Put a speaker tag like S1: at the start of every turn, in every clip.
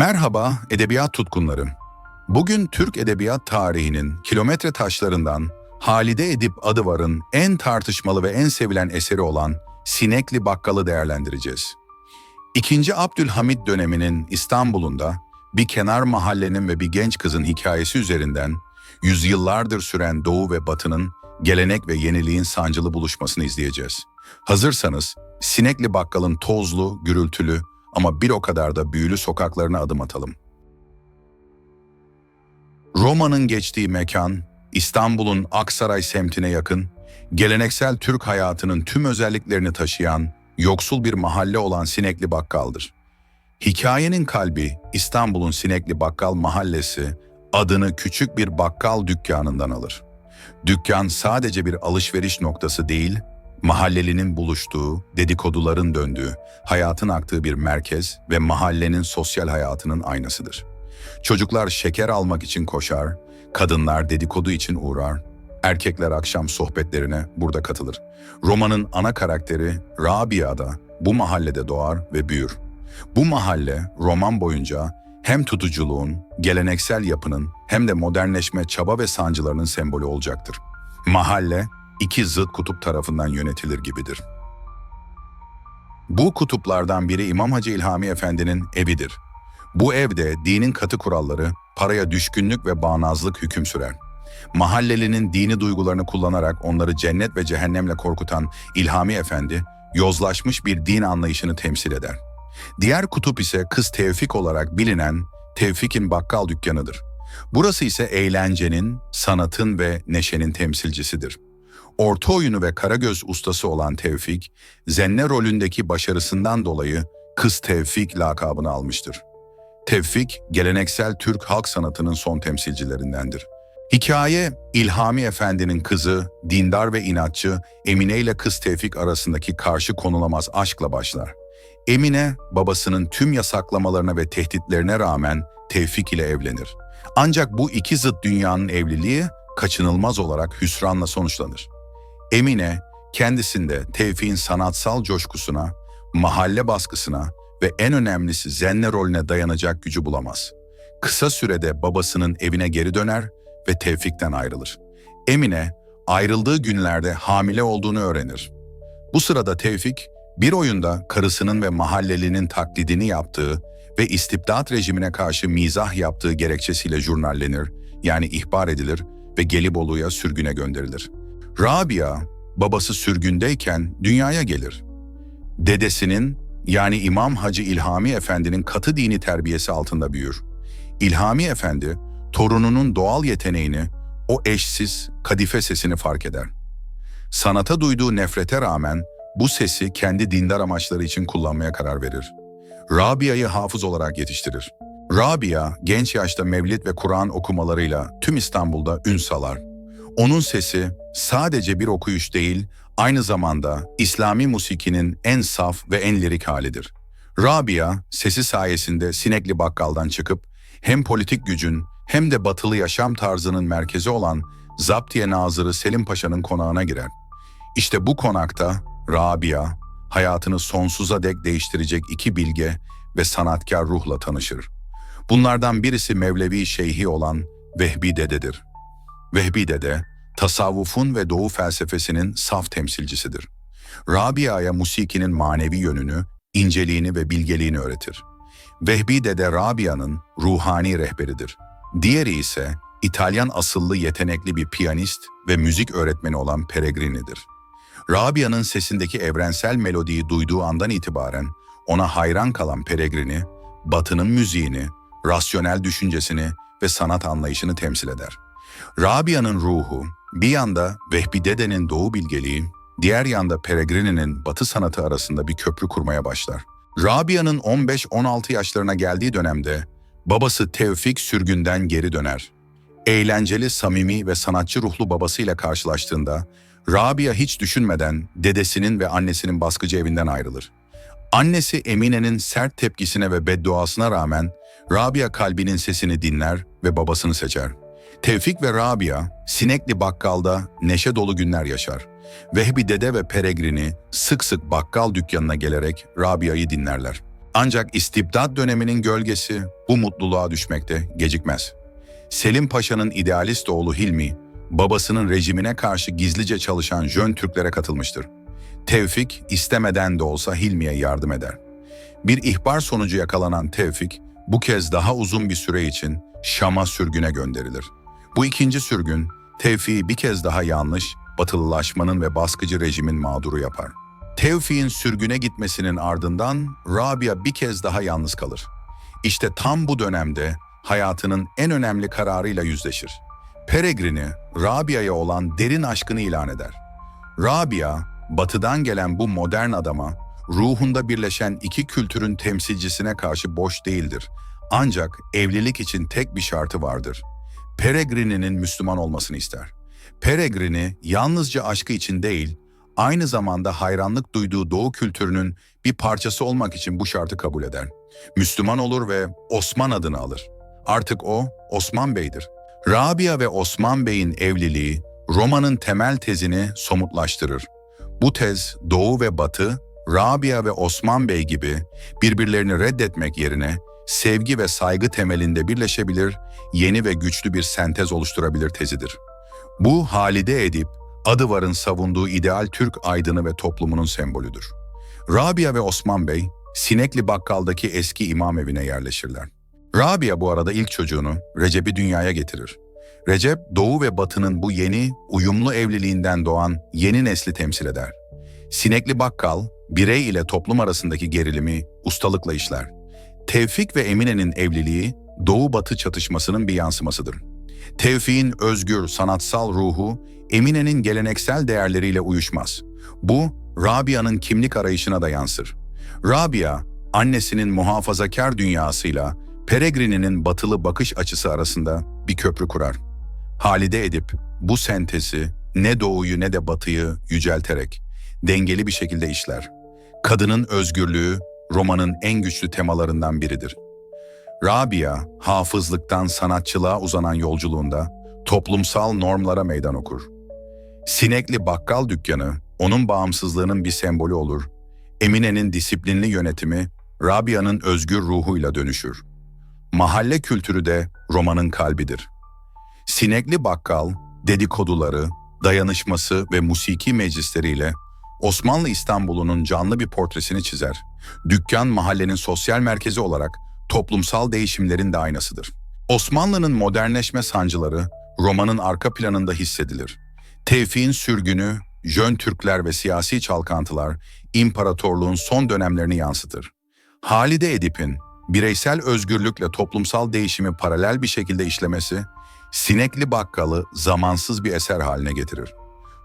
S1: Merhaba edebiyat tutkunları. Bugün Türk edebiyat tarihinin kilometre taşlarından Halide Edip Adıvar'ın en tartışmalı ve en sevilen eseri olan Sinekli Bakkal'ı değerlendireceğiz. İkinci Abdülhamit döneminin İstanbul'unda bir kenar mahallenin ve bir genç kızın hikayesi üzerinden yüzyıllardır süren Doğu ve Batı'nın gelenek ve yeniliğin sancılı buluşmasını izleyeceğiz. Hazırsanız Sinekli Bakkal'ın tozlu, gürültülü ama bir o kadar da büyülü sokaklarına adım atalım. Roma'nın geçtiği mekan, İstanbul'un Aksaray semtine yakın, geleneksel Türk hayatının tüm özelliklerini taşıyan, yoksul bir mahalle olan Sinekli Bakkal'dır. Hikayenin kalbi İstanbul'un Sinekli Bakkal mahallesi adını küçük bir bakkal dükkanından alır. Dükkan sadece bir alışveriş noktası değil, mahallelinin buluştuğu, dedikoduların döndüğü, hayatın aktığı bir merkez ve mahallenin sosyal hayatının aynasıdır. Çocuklar şeker almak için koşar, kadınlar dedikodu için uğrar, erkekler akşam sohbetlerine burada katılır. Romanın ana karakteri Rabia da bu mahallede doğar ve büyür. Bu mahalle roman boyunca hem tutuculuğun, geleneksel yapının hem de modernleşme çaba ve sancılarının sembolü olacaktır. Mahalle iki zıt kutup tarafından yönetilir gibidir. Bu kutuplardan biri İmam Hacı İlhami Efendi'nin evidir. Bu evde dinin katı kuralları, paraya düşkünlük ve bağnazlık hüküm sürer. Mahallelinin dini duygularını kullanarak onları cennet ve cehennemle korkutan İlhami Efendi, yozlaşmış bir din anlayışını temsil eder. Diğer kutup ise Kız Tevfik olarak bilinen Tevfik'in bakkal dükkanıdır. Burası ise eğlencenin, sanatın ve neşenin temsilcisidir. Orta oyunu ve Karagöz ustası olan Tevfik, Zenne rolündeki başarısından dolayı Kız Tevfik lakabını almıştır. Tevfik, geleneksel Türk halk sanatının son temsilcilerindendir. Hikaye, İlhami Efendi'nin kızı, dindar ve inatçı Emine ile kız Tevfik arasındaki karşı konulamaz aşkla başlar. Emine, babasının tüm yasaklamalarına ve tehditlerine rağmen Tevfik ile evlenir. Ancak bu iki zıt dünyanın evliliği kaçınılmaz olarak hüsranla sonuçlanır. Emine, kendisinde Tevfik'in sanatsal coşkusuna, mahalle baskısına ve en önemlisi zenne rolüne dayanacak gücü bulamaz. Kısa sürede babasının evine geri döner ve Tevfik'ten ayrılır. Emine, ayrıldığı günlerde hamile olduğunu öğrenir. Bu sırada Tevfik, bir oyunda karısının ve mahallelinin taklidini yaptığı ve istibdat rejimine karşı mizah yaptığı gerekçesiyle jurnallenir, yani ihbar edilir ve Gelibolu'ya sürgüne gönderilir. Rabia, babası sürgündeyken dünyaya gelir. Dedesinin, yani İmam Hacı İlhami Efendi'nin katı dini terbiyesi altında büyür. İlhami Efendi, torununun doğal yeteneğini, o eşsiz, kadife sesini fark eder. Sanata duyduğu nefrete rağmen bu sesi kendi dindar amaçları için kullanmaya karar verir. Rabia'yı hafız olarak yetiştirir. Rabia, genç yaşta Mevlid ve Kur'an okumalarıyla tüm İstanbul'da ün salar. Onun sesi sadece bir okuyuş değil, aynı zamanda İslami musikinin en saf ve en lirik halidir. Rabia, sesi sayesinde Sinekli Bakkal'dan çıkıp hem politik gücün hem de batılı yaşam tarzının merkezi olan Zaptiye Nazırı Selim Paşa'nın konağına girer. İşte bu konakta Rabia, hayatını sonsuza dek değiştirecek iki bilge ve sanatkar ruhla tanışır. Bunlardan birisi Mevlevi Şeyhi olan Vehbi Dede'dir. Vehbi Dede, tasavvufun ve doğu felsefesinin saf temsilcisidir. Rabia'ya musikinin manevi yönünü, inceliğini ve bilgeliğini öğretir. Vehbi Dede Rabia'nın ruhani rehberidir. Diğeri ise İtalyan asıllı yetenekli bir piyanist ve müzik öğretmeni olan Peregrini'dir. Rabia'nın sesindeki evrensel melodiyi duyduğu andan itibaren ona hayran kalan Peregrini, Batı'nın müziğini, rasyonel düşüncesini ve sanat anlayışını temsil eder. Rabia'nın ruhu bir yanda Vehbi Dede'nin doğu bilgeliği, diğer yanda Peregrini'nin batı sanatı arasında bir köprü kurmaya başlar. Rabia'nın 15-16 yaşlarına geldiği dönemde babası Tevfik sürgünden geri döner. Eğlenceli, samimi ve sanatçı ruhlu babasıyla karşılaştığında Rabia hiç düşünmeden dedesinin ve annesinin baskıcı evinden ayrılır. Annesi Emine'nin sert tepkisine ve bedduasına rağmen Rabia kalbinin sesini dinler ve babasını seçer. Tevfik ve Rabia, Sinekli Bakkal'da neşe dolu günler yaşar. Vehbi Dede ve Peregrini sık sık bakkal dükkanına gelerek Rabia'yı dinlerler. Ancak istibdat döneminin gölgesi bu mutluluğa düşmekte gecikmez. Selim Paşa'nın idealist oğlu Hilmi, babasının rejimine karşı gizlice çalışan Jön Türklere katılmıştır. Tevfik istemeden de olsa Hilmi'ye yardım eder. Bir ihbar sonucu yakalanan Tevfik, bu kez daha uzun bir süre için Şam'a sürgüne gönderilir. Bu ikinci sürgün, Tevfik'i bir kez daha yanlış, batılılaşmanın ve baskıcı rejimin mağduru yapar. Tevfik'in sürgüne gitmesinin ardından Rabia bir kez daha yalnız kalır. İşte tam bu dönemde hayatının en önemli kararıyla yüzleşir. Peregrini, Rabia'ya olan derin aşkını ilan eder. Rabia, batıdan gelen bu modern adama, ruhunda birleşen iki kültürün temsilcisine karşı boş değildir. Ancak evlilik için tek bir şartı vardır. Peregrini'nin Müslüman olmasını ister. Peregrini yalnızca aşkı için değil, aynı zamanda hayranlık duyduğu Doğu kültürünün bir parçası olmak için bu şartı kabul eder. Müslüman olur ve Osman adını alır. Artık o Osman Bey'dir. Rabia ve Osman Bey'in evliliği Roma'nın temel tezini somutlaştırır. Bu tez Doğu ve Batı, Rabia ve Osman Bey gibi birbirlerini reddetmek yerine sevgi ve saygı temelinde birleşebilir, yeni ve güçlü bir sentez oluşturabilir tezidir. Bu Halide Edip, Adıvar'ın savunduğu ideal Türk aydını ve toplumunun sembolüdür. Rabia ve Osman Bey, Sinekli Bakkal'daki eski imam evine yerleşirler. Rabia bu arada ilk çocuğunu, Recep'i dünyaya getirir. Recep, Doğu ve Batı'nın bu yeni, uyumlu evliliğinden doğan yeni nesli temsil eder. Sinekli Bakkal, birey ile toplum arasındaki gerilimi ustalıkla işler. Tevfik ve Emine'nin evliliği, Doğu-Batı çatışmasının bir yansımasıdır. Tevfik'in özgür, sanatsal ruhu, Emine'nin geleneksel değerleriyle uyuşmaz. Bu, Rabia'nın kimlik arayışına da yansır. Rabia, annesinin muhafazakar dünyasıyla Peregrini'nin batılı bakış açısı arasında bir köprü kurar. Halide Edip bu sentezi ne doğuyu ne de batıyı yücelterek dengeli bir şekilde işler. Kadının özgürlüğü romanın en güçlü temalarından biridir. Rabia, hafızlıktan sanatçılığa uzanan yolculuğunda toplumsal normlara meydan okur. Sinekli bakkal dükkanı onun bağımsızlığının bir sembolü olur. Emine'nin disiplinli yönetimi Rabia'nın özgür ruhuyla dönüşür. Mahalle kültürü de romanın kalbidir. Sinekli bakkal, dedikoduları, dayanışması ve musiki meclisleriyle Osmanlı İstanbul'unun canlı bir portresini çizer. Dükkan mahallenin sosyal merkezi olarak toplumsal değişimlerin de aynasıdır. Osmanlı'nın modernleşme sancıları romanın arka planında hissedilir. Tevfik'in sürgünü, Jön Türkler ve siyasi çalkantılar imparatorluğun son dönemlerini yansıtır. Halide Edip'in bireysel özgürlükle toplumsal değişimi paralel bir şekilde işlemesi, Sinekli Bakkal'ı zamansız bir eser haline getirir.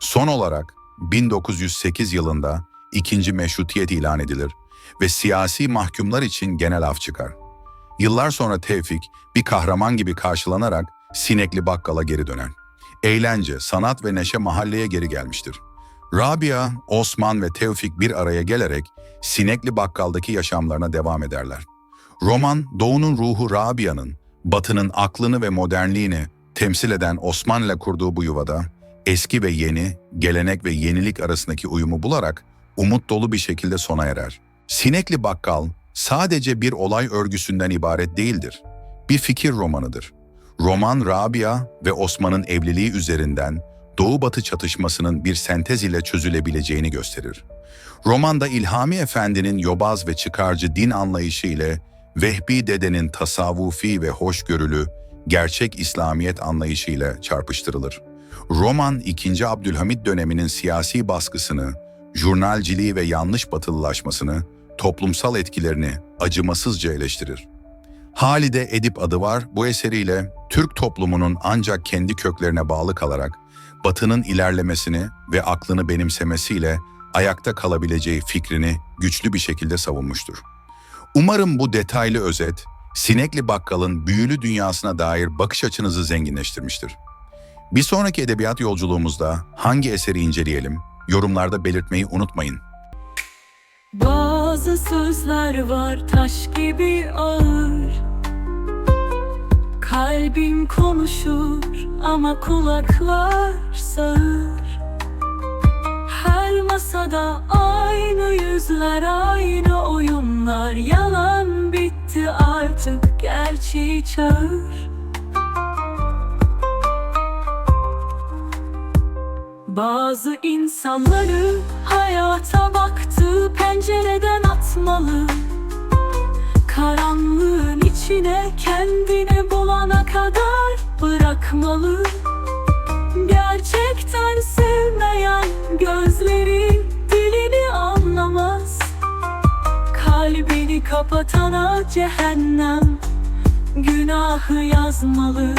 S1: Son olarak 1908 yılında ikinci meşrutiyet ilan edilir ve siyasi mahkumlar için genel af çıkar. Yıllar sonra Tevfik bir kahraman gibi karşılanarak Sinekli Bakkal'a geri döner. Eğlence, sanat ve neşe mahalleye geri gelmiştir. Rabia, Osman ve Tevfik bir araya gelerek Sinekli Bakkal'daki yaşamlarına devam ederler. Roman, Doğu'nun ruhu Rabia'nın, Batı'nın aklını ve modernliğini temsil eden Osman'la kurduğu bu yuvada, eski ve yeni, gelenek ve yenilik arasındaki uyumu bularak umut dolu bir şekilde sona erer. Sinekli Bakkal sadece bir olay örgüsünden ibaret değildir. Bir fikir romanıdır. Roman Rabia ve Osman'ın evliliği üzerinden Doğu-Batı çatışmasının bir sentez ile çözülebileceğini gösterir. Romanda İlhami Efendi'nin yobaz ve çıkarcı din anlayışı ile Vehbi Dede'nin tasavvufi ve hoşgörülü, gerçek İslamiyet anlayışı ile çarpıştırılır. Roman 2. Abdülhamit döneminin siyasi baskısını, jurnalciliği ve yanlış batılılaşmasını, toplumsal etkilerini acımasızca eleştirir. Halide Edip adı var bu eseriyle Türk toplumunun ancak kendi köklerine bağlı kalarak Batı'nın ilerlemesini ve aklını benimsemesiyle ayakta kalabileceği fikrini güçlü bir şekilde savunmuştur. Umarım bu detaylı özet, Sinekli Bakkal'ın büyülü dünyasına dair bakış açınızı zenginleştirmiştir. Bir sonraki edebiyat yolculuğumuzda hangi eseri inceleyelim, yorumlarda belirtmeyi unutmayın.
S2: Bazı sözler var taş gibi ağır. Kalbim konuşur ama kulaklar sağır. Her masada aynı yüzler aynı oyunlar. Yalan kişiyi çağır Bazı insanları hayata baktığı pencereden atmalı. Karanlığın içine kendini bulana kadar bırakmalı. Gerçekten sevmeyen gözleri dilini anlamaz. Kalbini kapatana cehennem günahı yazmalı